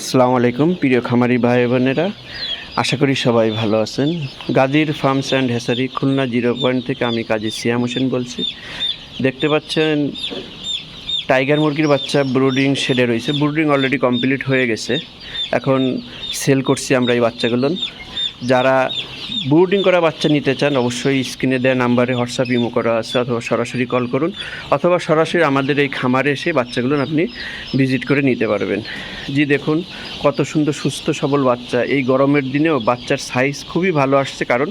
আসসালামু আলাইকুম, প্রিয় খামারি ভাই বোনেরা। আশা করি সবাই ভালো আছেন। Gadir farms and Hesari Khulna zero point থেকে আমি কাজী সিয়াম হোসেন বলছি। দেখতে পাচ্ছেন, টাইগার মুরগির বাচ্চা ব্রুডিং শেডে রয়েছে। ব্রুডিং অলরেডি কমপ্লিট হয়ে গেছে। এখন সেল করছি আমরা এই বাচ্চাগুলো যারা ব্রুডিং করা বাচ্চা নিতে চান, অবশ্যই স্ক্রিনে দেওয়া নাম্বারে হোয়াটসঅ্যাপ ইমো করা আছে, অথবা সরাসরি কল করুন, অথবা সরাসরি আমাদের এই খামারে এসে বাচ্চাগুলো আপনি ভিজিট করে নিতে পারবেন। জি, দেখুন, কত সুন্দর, সুস্থ, সবল বাচ্চা। এই গরমের দিনেও বাচ্চার সাইজ খুবই ভালো আসছে, কারণ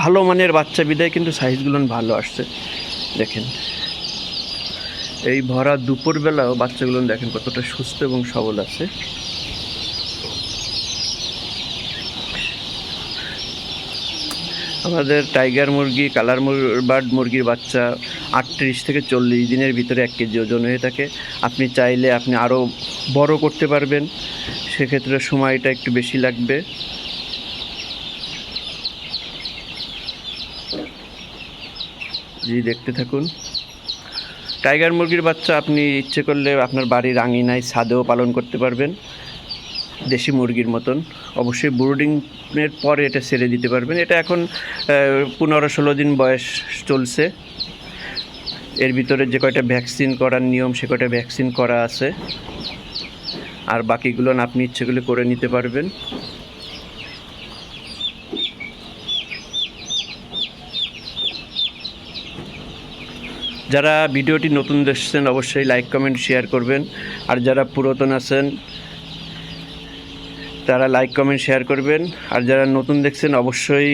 ভালো মানের বাচ্চা বিদায় কিন্তু সাইজগুলো ভালো আসছে। দেখেন, এই ভরা দুপুরবেলাও বাচ্চাগুলো দেখেন কতটা সুস্থ এবং সবল আছে। আমাদের টাইগার মুরগি কালার বার্ড মুরগির বাচ্চা আটত্রিশ থেকে চল্লিশ দিনের ভিতরে এক কেজি ওজন হয়ে থাকে। আপনি চাইলে আপনি আরও বড় করতে পারবেন। সেক্ষেত্রে সময়টা একটু বেশি লাগবে। জি, দেখতে থাকুন। টাইগার মুরগির বাচ্চা আপনি ইচ্ছে করলে আপনার বাড়ির আঙিনায় ছাদেও পালন করতে পারবেন। দেশি মুরগির মতন। অবশ্যই ব্রুডিংয়ের পরে এটা ছেড়ে দিতে পারবেন। এটা এখন পনেরো ষোলো দিন বয়স চলছে। এর ভিতরে যে কয়টা ভ্যাকসিন করার নিয়ম, সে কয়টা ভ্যাকসিন করা আছে। আর বাকিগুলো আপনি ইচ্ছে করলে করে নিতে পারবেন। যারা ভিডিওটি নতুন দেখছেন, অবশ্যই লাইক, কমেন্ট, শেয়ার করবেন। আর যারা পুরাতন আছেন তারা লাইক কমেন্ট শেয়ার করবেন। আর যারা নতুন দেখছেন, অবশ্যই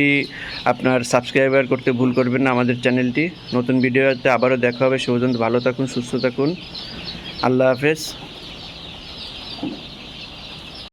আপনার সাবস্ক্রাইবার করতে ভুল করবেন না আমাদের চ্যানেলটি নতুন ভিডিওতে আবারও দেখা হবে। সে পর্যন্ত ভালো থাকুন, সুস্থ থাকুন। আল্লাহ হাফেজ।